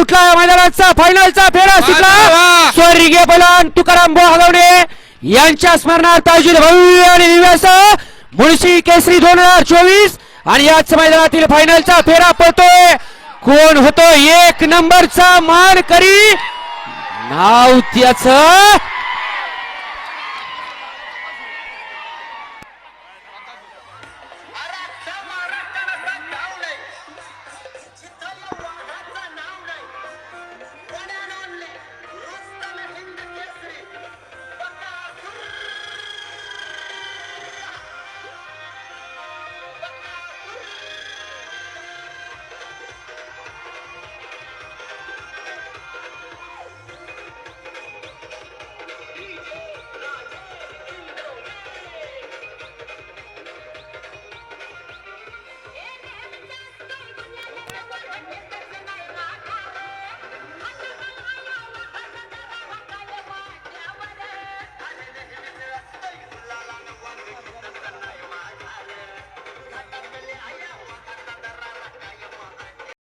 सुटला या मैदानाचा फायनलचा फेरा सुटला. स्वर्गीय पलान तुकाराम बोहगवणे यांच्या स्मरणार्थ आयोजित भव्य आणि दिव्यास मुळशी केसरी दोन हजार चोवीस. आणि याच मैदानातील फायनलचा फेरा पडतोय. कोण होतो? एक नंबरचा मान करी नाव त्याच